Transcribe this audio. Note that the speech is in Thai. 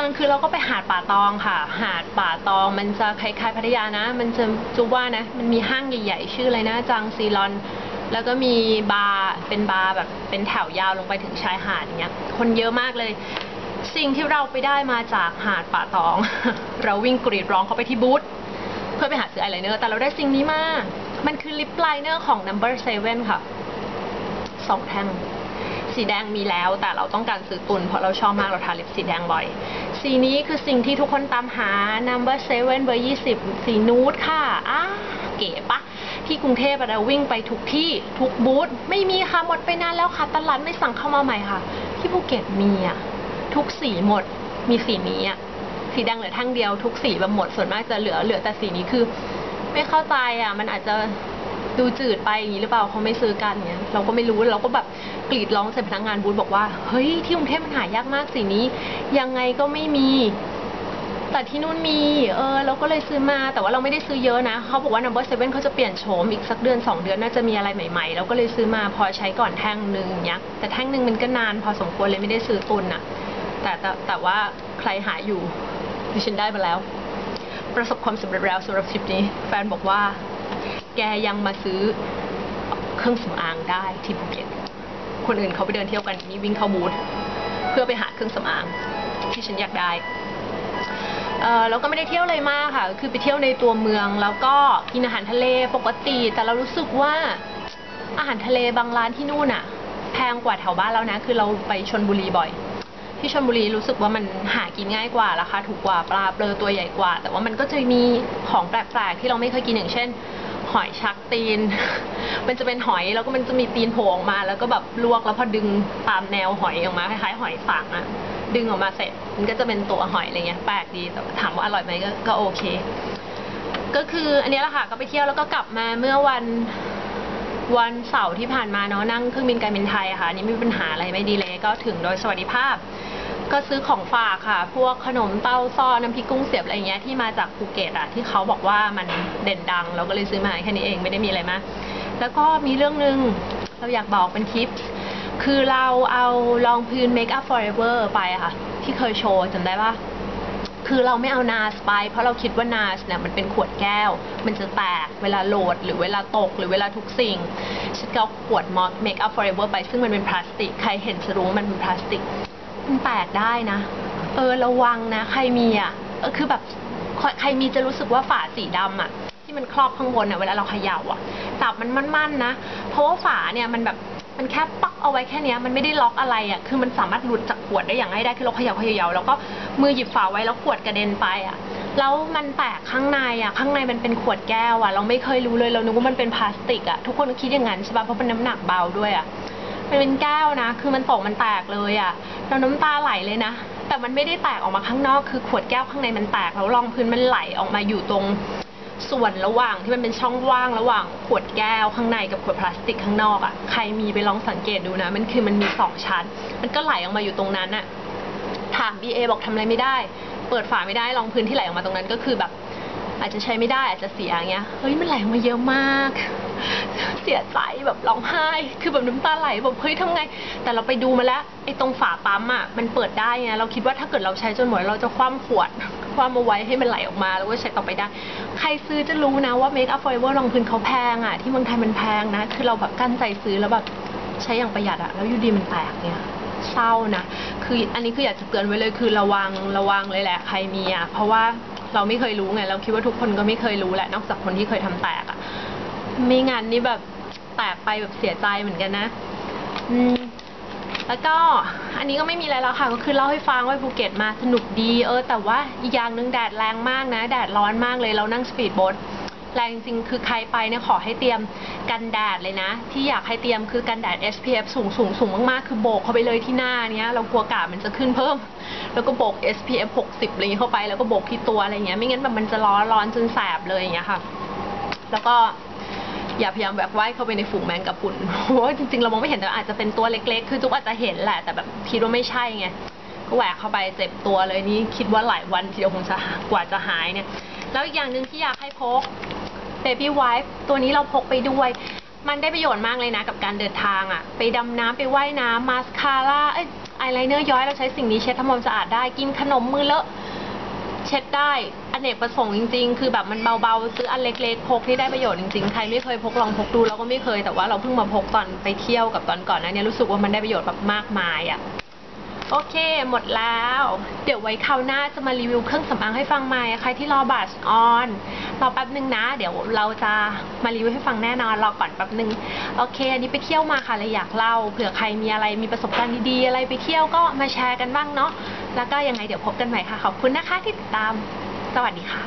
ตอนกลางคืนเราก็ไปหาดป่าตองค่ะ หาดป่าตองมันจะคล้ายๆพัทยานะ มันจะจูว่านะ มันมีห้างใหญ่ๆ ชื่ออะไรนะ จังซีรอน แล้วก็มีบาร์เป็นบาร์แบบเป็นแถวยาวลงไปถึงชายหาดอย่างเงี้ย คนเยอะมากเลย สิ่งที่เราไปได้มาจากหาดป่าตอง เราวิ่งกรีดร้องเข้าไปที่บูธเพื่อไปหาซื้ออายไลเนอร์ แต่เราได้สิ่งนี้มา มันคือลิปไลเนอร์ของ number seven ค่ะ สองแท่ง สีแดงมีแล้ว แต่เราต้องการซื้อตุน เพราะเราชอบมากเราทาลิปสีแดงบ่อย สีนี้คือสิ่งที่ทุกคนตามหา number seven เบอร์ยี่สิบสีนูดค่ะอ้าเก๋ปะที่กรุงเทพเราวิ่งไปทุกที่ทุกบูธไม่มีค่ะหมดไปนานแล้วค่ะ ตลาดไม่สั่งเข้ามาใหม่ค่ะ ที่ภูเก็ตมีอะทุกสีหมดมีสีนี้อะสีแดงเหลือแท่งเดียวทุกสีแบบหมดส่วนมากจะเหลือเหลือแต่สีนี้คือ ไม่เข้าใจอะ มันอาจจะ ดูจืดไปอย่างนี้หรือเปล่าเขาไม่ซื้อกันเงี้ยเราก็ไม่รู้เราก็แบบกรีดร้องใส่พนักงานบูธบอกว่าเฮ้ยที่กรุงเทพมันหายากมากสีนี้ ยังไงก็ไม่มี แต่ที่นู่นมี เออเราก็เลยซื้อมาแต่ว่าเราไม่ได้ซื้อเยอะนะเขาบอกว่า number seven เขาจะเปลี่ยนโฉมอีกสักเดือนสองเดือนน่าจะมีอะไรใหม่ๆเราก็เลยซื้อมาพอใช้ก่อนแท่งหนึ่งเนี้ยแต่แท่งหนึ่งมันก็นาน พอสมควรเลยไม่ได้ซื้อตุนอะแต่แต่แต่ว่าใครหาอยู่ดิฉันได้มาแล้ว ประสบความสำเร็จแล้วสำหรับทริปนี้ แฟนบอกว่า แกยังมาซื้อเครื่องสำอางได้ที่ภูเก็ต คนอื่นเขาไปเดินเที่ยวกันนี่วิ่งเข้าบูธเพื่อไปหาเครื่องสำอางที่ฉันอยากได้เออเราก็ไม่ได้เที่ยวอะไรมากค่ะ คือไปเที่ยวในตัวเมืองแล้วก็กินอาหารทะเลปกติ แต่เรารู้สึกว่าอาหารทะเลบางร้านที่นู่นอะแพงกว่าแถวบ้านเรานะ คือเราไปชนบุรีบ่อย ที่ชลบุรีรู้สึกว่ามันหากินง่ายกว่าราคาถูกกว่าปลาเปลือตัวใหญ่กว่า แต่ว่ามันก็จะมีของแปลกๆที่เราไม่เคยกินอย่างเช่น หอยชักตีน มันจะเป็นหอยแล้วก็มันจะมีตีนโผล่ออกมา แล้วก็แบบลวกแล้วพอดึงตามแนวหอยออกมาคล้ายๆหอยสังอะดึงออกมาเสร็จ มันก็จะเป็นตัวหอยอะไรเงี้ยแปลกดีแต่ถามว่าอร่อยไหมก็ก็โอเค ก็คืออันนี้แหละค่ะก็ไปเที่ยวแล้วก็กลับมาเมื่อวันวันเสาร์ที่ผ่านมาเนาะนั่งเครื่องบินการบินไทยอะค่ะนี่ไม่มีปัญหาอะไรไม่ดีเลยก็ถึงโดยสวัสดิภาพ ก็ซื้อของฝากค่ะ พวกขนมเต้าซ้อน้ำพริกกุ้งเสียบอะไรเงี้ยที่มาจากภูเก็ตอะที่เขาบอกว่ามันเด่นดัง เราก็เลยซื้อมาแค่นี้เองไม่ได้มีอะไรมากแล้วก็มีเรื่องหนึ่งเราอยากบอกเป็นคลิป คือเราเอารองพื้น Make Up Forever ไปค่ะ ที่เคยโชว์จำได้ปะคือเราไม่เอานาสไป เพราะเราคิดว่านาสเนี่ยมันเป็นขวดแก้ว มันจะแตกเวลาโหลด หรือเวลาตกหรือเวลาทุกสิ่งฉันก็เอาขวดมอส Make Up Forever ไป ซึ่งมันเป็นพลาสติก ใครเห็นจะรู้ว่ามันเป็นพลาสติก มันแตกได้นะ เออระวังนะ ใครมีอะเออคือแบบใครมีจะรู้สึกว่าฝาสีดำอะ ที่มันครอบข้างบนอะเวลาเราเขย่าอะจับมันมั่นๆนะ เพราะว่าฝาเนี่ยมันแบบมันแค่ปักเอาไว้แค่นี้มันไม่ได้ล็อกอะไรอะ คือมันสามารถหลุดจากขวดได้อย่างง่ายได้ คือเราเขย่าเขย่าแล้วก็มือหยิบฝาไว้แล้วขวดกระเด็นไปอะ แล้วมันแตกข้างในอะ ข้างในมันเป็นขวดแก้วอะ เราไม่เคยรู้เลย เรานึกว่ามันเป็นพลาสติกอะ ทุกคนคิดอย่างนั้นใช่ป่ะ เพราะเป็นน้ำหนักเบาด้วยอะ มันเป็นแก้วนะ คือมันตกมันแตกเลยอะ่ะเราน้ำตาไหลเลยนะ แต่มันไม่ได้แตกออกมาข้างนอก คือขวดแก้วข้างในมันแตก แล้วรองพื้นมันไหลออกมาอยู่ตรงส่วนระหว่างที่มันเป็นช่องว่างระหว่างขวดแก้วข้างในกับขวดพลาสติกข้างนอกอะ่ะ ใครมีไปลองสังเกตดูนะ มันคือมันมีสองชั้น มันก็ไหลออกมาอยู่ตรงนั้นอะ่ะ ถาม BA บอกทำอะไรไม่ได้ เปิดฝาไม่ได้ รองพื้นที่ไหลออกมาตรงนั้นก็คือแบบ อาจจะใช้ไม่ได้อาจจะเสียอย่างเงี้ย เฮ้ยมันไหลออกมาเยอะมาก เสียใจแบบร้องไห้ คือแบบน้ำตาไหลแบบเฮ้ยทำไง แต่เราไปดูมาแล้วไอ้ตรงฝาปั๊มอะมันเปิดได้ไงเราคิดว่าถ้าเกิดเราใช้จนหมดเราจะคว่ำขวดคว่ำเอาไว้ให้มันไหลออกมาแล้วก็ใช้ต่อไปได้ ใครซื้อจะรู้นะว่า Make Up Forever รองพื้นเขาแพงอะที่เมืองไทยมันแพงนะ คือเราแบบกั้นใจซื้อแล้วแบบใช้อย่างประหยัดอะแล้วอยู่ดีมันแตกเนี่ยเศร้านะ คืออันนี้คืออยากจะเตือนไว้เลยคือระวังระวังเลยแหละใครมีอะเพราะว่าเราไม่เคยรู้ไง เราคิดว่าทุกคนก็ไม่เคยรู้แหละ นอกจากคนที่เคยทำแตกอะ ไม่งั้นนี่แบบแตกไปแบบเสียใจเหมือนกันนะ อืม แล้วก็อันนี้ก็ไม่มีอะไรแล้วค่ะ ก็คือเล่าให้ฟังว่าภูเก็ตมาสนุกดี เออ แต่ว่าอีกอย่างหนึ่งแดดแรงมากนะ แดดร้อนมากเลย เรานั่งสปีดโบ๊ทแรงจริงคือใครไปเนี่ยขอให้เตรียมกันแดดเลยนะ ที่อยากให้เตรียมคือกันแดด SPF สูงสูงสูงมากๆ คือโบกเข้าไปเลยที่หน้าเนี้ย เรากลัวกาดมันจะขึ้นเพิ่ม แล้วก็โบก SPF 60อะไรอย่างงี้เข้าไปแล้วก็โบกที่ตัวอะไรเงี้ยไม่งั้นแบบมันจะร้อนร้อนจนแสบเลยอย่างเงี้ยค่ะ แล้วก็ อย่าพยายามแบบว่ายเข้าไปในฝูงแมงกะพรุนเพราะว่าจริงๆเรามองไม่เห็นแต่อาจจะเป็นตัวเล็กๆ คือจุกอาจจะเห็นแหละแต่แบบคิดว่าไม่ใช่ไงก็แหวกเข้าไปเจ็บตัวเลยนี่คิดว่าหลายวันทีเดียวคงจะกว่าจะหายเนี่ย แล้วอีกอย่างหนึ่งที่อยากให้พก Baby Wipe ตัวนี้เราพกไปด้วย มันได้ประโยชน์มากเลยนะกับการเดินทางอะไปดำน้ำไปว่ายน้ำมาสคาร่าเอ้ยอายไลเนอร์ย้อยเราใช้สิ่งนี้เช็ดทำความสะอาดได้กินขนมมือเลอะ เช็ดได้อเนกประสงค์จริงๆ คือแบบมันเบาๆ ซื้ออันเล็กๆ พกที่ได้ประโยชน์จริงๆ ใครไม่เคยพกลองพกดูเราก็ไม่เคย แต่ว่าเราเพิ่งมาพกตอนไปเที่ยวกับตอนก่อนนะเนี่ยรู้สึกว่ามันได้ประโยชน์แบบมากมายอะ่ะ โอเค หมดแล้ว เดี๋ยวไว้คราวหน้าจะมารีวิวเครื่องสำอางให้ฟังใหม่ใครที่รอบัสออน รอแป๊บนึงนะ เดี๋ยวเราจะมารีวิวให้ฟังแน่นอน รอก่อนแป๊บนึง โอเค อันนี้ไปเที่ยวมาค่ะเลยอยากเล่า เผื่อใครมีอะไร มีประสบการณ์ดีๆ อะไรไปเที่ยวก็มาแชร์กันบ้างเนาะ แล้วก็ยังไงเดี๋ยวพบกันใหม่ค่ะ ขอบคุณนะคะที่ติดตาม สวัสดีค่ะ